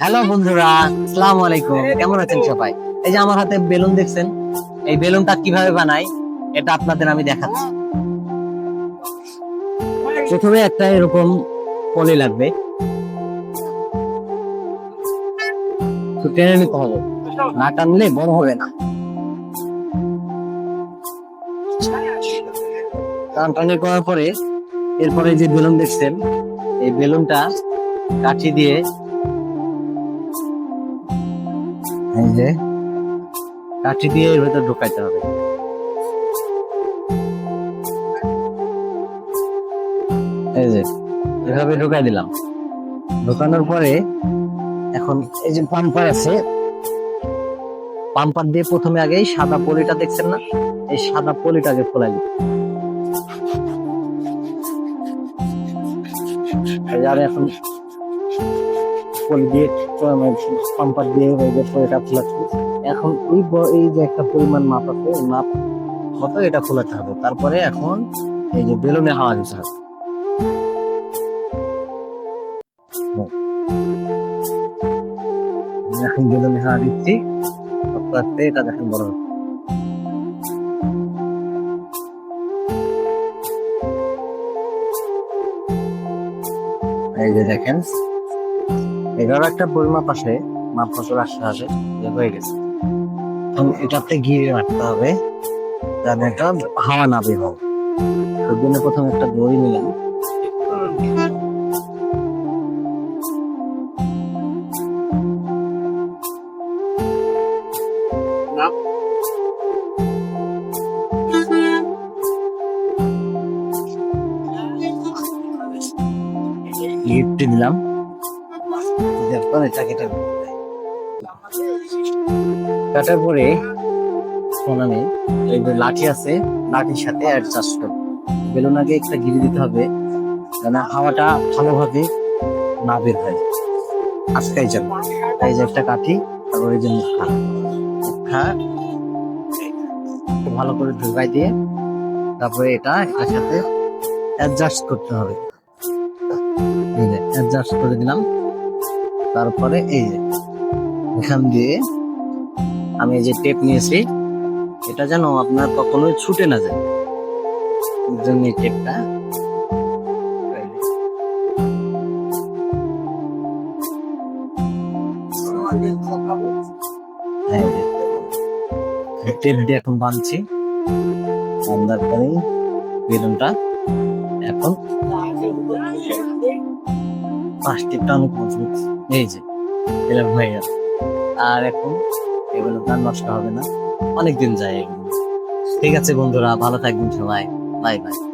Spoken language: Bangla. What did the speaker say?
হ্যালো বন্ধুরা, আসসালামু আলাইকুম। কেমন আছেন সবাই? এই যে আমার হাতে বেলুন দেখছেন, এই বেলুনটা কীভাবে বানাই, এটা আপনাদের আমি দেখাচ্ছি। প্রথমে একটা এরকম পলি লাগবে। টেনে নিতে হবে, না টানলে বড় হবে না। টান টানি করার পরে, এরপরে যে বেলুন দেখছেন, এই বেলুনটা কাঠি দিয়ে এই যে। কাঠি দিয়ে এর ভেতর ঢুকাইতে হবে। এই যে, এভাবে ঢুকাই দিলাম। ঢুকানোর পরে এখন এই যে পাম্পার আছে, পাম্পার দিয়ে প্রথমে আগে সাদা পলিটা দেখছেন না? এই সাদা পলিটাকে ফোলাই দিই। আর এখন পলি দিয়ে পাম্পার দিয়ে পলিটা খোলাচ্ছি এখন এই এই যে একটা পরিমাণ মাপ আছে মাপ মতো এটা খোলাতে হবে। তারপরে এখন এই যে বেলুনে হাওয়া দিতে হবে। এখন বেলুনে হাওয়া দিচ্ছি। এটা দেখেন বড় হচ্ছে। এই যে দেখেন এগারো একটা পরিমাপ আসে মাপ মতো রাখতে হবে হয়ে গেছে। এখন এটাতে গিয়ে রাখতে হবে, যাতে এটা হাওয়া না বের হয়। ওর জন্য প্রথমে একটা দড়ি নিলাম। লিফট দিলাম এরপর এটা কেটে দেব। কাটার পরে এখন আমি লাঠি আছে, লাঠির সাথে অ্যাডজাস্ট করব। বেলুন আগে একটা গিরি দিতে হবে যেন হাওয়াটা ভালোভাবে না বের হয়। আজকাই যাবে। এই যে একটা কাঠি, তারপর এই যে মুখা মুখা ভালো করে ঢুকাই দিয়ে, তারপরে এটা এটার সাথে অ্যাডজাস্ট করতে হবে। অ্যাডজাস্ট করে দিলাম। তারপরে এই যে, এখান দিয়ে আমি যে টেপ নিয়েছি, এটা যেন আপনার কখনোই ছুটে না যায়। জন্য এই টেপটা টেপ দিয়ে এখন বাঁধছি বাঁধার পরে বেলুনটা এখন প্লাস্টিকটা টানো মজবুত। এই যে এরকম হয়ে গেছে আর এখন এগুলো তার নষ্ট হবে না। অনেকদিন যায় এগুলো। ঠিক আছে বন্ধুরা, ভালো থাকবেন সবাই। Bye bye.